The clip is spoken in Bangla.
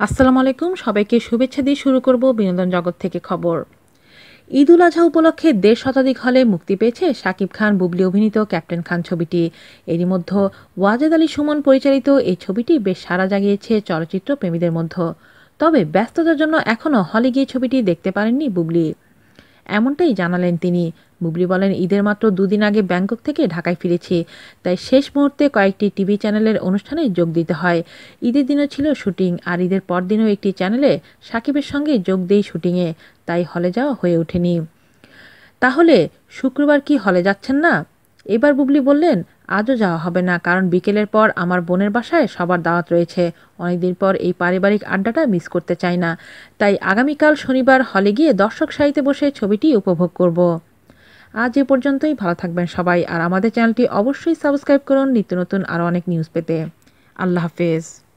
আসসালামু আলাইকুম, সবাইকে শুভেচ্ছা দিয়ে শুরু করব বিনোদন জগৎ থেকে খবর। ঈদ উল আজহা উপলক্ষে দেড় শতাধিক হলে মুক্তি পেয়েছে শাকিব খান বুবলি অভিনীত ক্যাপ্টেন খান ছবিটি। এরই মধ্যে ওয়াজেদ আলী সুমন পরিচালিত এই ছবিটি বেশ সাড়া জাগিয়েছে চলচ্চিত্র প্রেমীদের মধ্যে। তবে ব্যস্ততার জন্য এখনও হলে গিয়ে ছবিটি দেখতে পারেননি বুবলি। এমনটাই জানালেন তিনি। বুবলি বলেন, ঈদের মাত্র দুদিন আগে ব্যাংকক থেকে ঢাকায় ফিরেছি, তাই শেষ মুহূর্তে কয়েকটি টিভি চ্যানেলের অনুষ্ঠানে যোগ দিতে হয়। ঈদের দিনও ছিল শুটিং, আর ঈদের পরদিনও একটি চ্যানেলে সাকিবের সঙ্গে যোগ দেই শুটিংয়ে, তাই হলে যাওয়া হয়ে ওঠেনি। তাহলে শুক্রবার কি হলে যাচ্ছেন না? এবার বুবলি বললেন, আজও যাওয়া হবে না, কারণ বিকেলের পর আমার বোনের বাসায় সবার দাওয়াত রয়েছে। অনেকদিন পর এই পারিবারিক আড্ডাটা মিস করতে চাই না। তাই আগামীকাল শনিবার হলে গিয়ে দর্শক সারিতে বসে ছবিটি উপভোগ করব। আজ এ পর্যন্তই, ভালো থাকবেন সবাই, আর আমাদের চ্যানেলটি অবশ্যই সাবস্ক্রাইব করুন নিত্য নতুন আরও অনেক নিউজ পেতে। আল্লাহ হাফেজ।